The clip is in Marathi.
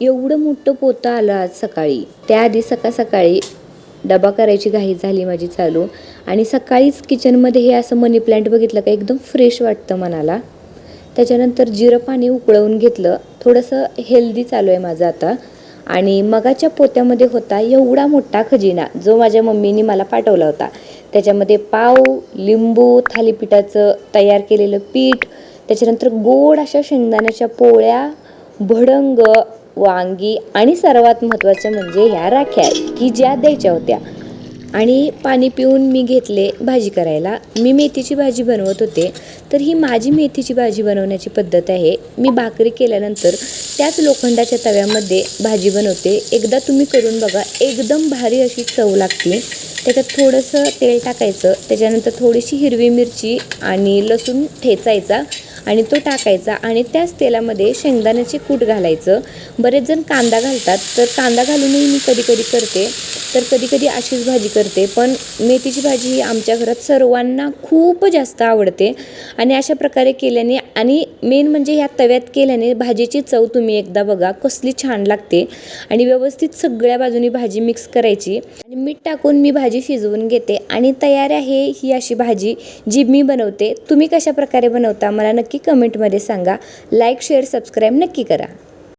एवढं मोठं पोतं आलं आज सकाळी. त्याआधी सकाळ सकाळी डबा करायची घाई झाली माझी चालू. आणि सकाळीच किचनमध्ये हे असं मनी प्लांट बघितलं का एकदम फ्रेश वाटतं मनाला. त्याच्यानंतर जिरं पाणी उकळवून घेतलं. थोडंसं हेल्दी चालू आहे माझं आता. आणि मगाच्या पोत्यामध्ये होता एवढा मोठा खजिना जो माझ्या मम्मीनी मला पाठवला होता. त्याच्यामध्ये पाव लिंबू थालीपीठाचं तयार केलेलं पीठ त्याच्यानंतर गोड अशा शेंगदाण्याच्या पोळ्या भडंग वांगी आणि सर्वात महत्त्वाचं म्हणजे ह्या राख्या की ज्या द्यायच्या होत्या. आणि पाणी पिऊन मी घेतले भाजी करायला. मी मेथीची भाजी बनवत होते. तर ही माझी मेथीची भाजी बनवण्याची पद्धत आहे. मी भाकरी केल्यानंतर त्याच लोखंडाच्या तव्यामध्ये भाजी बनवते. एकदा तुम्ही करून बघा एकदम भारी अशी चव लागते. त्याच्यात थोडंसं तेल टाकायचं. त्याच्यानंतर थोडीशी हिरवी मिरची आणि लसूण ठेचायचा. आणि तो टाकायचा आणि त्याच तेलामध्ये शेंगदाण्याचे कूट घालायचं. बरेच जण कांदा घालतात. तर कांदा घालूनही मी कधी कधी करते. तर कधी कधी अशीच भाजी करते. पण मेथीची भाजी ही आमच्या घरात सर्वांना खूप जास्त आवडते. आणि अशा प्रकारे केल्याने आणि मेन म्हणजे ह्या तव्यात केल्याने भाजीची चव तुम्ही एकदा बघा कसली छान लागते. आणि व्यवस्थित सगळ्या बाजूनी भाजी मिक्स करायची. आणि मीठ टाकून मी भाजी शिजवून घेते. आणि तयार आहे ही अशी भाजी जी मी बनवते. तुम्ही कशा प्रकारे बनवता मला नक्की कमेंटमध्ये सांगा. लाईक शेअर सबस्क्राईब नक्की करा.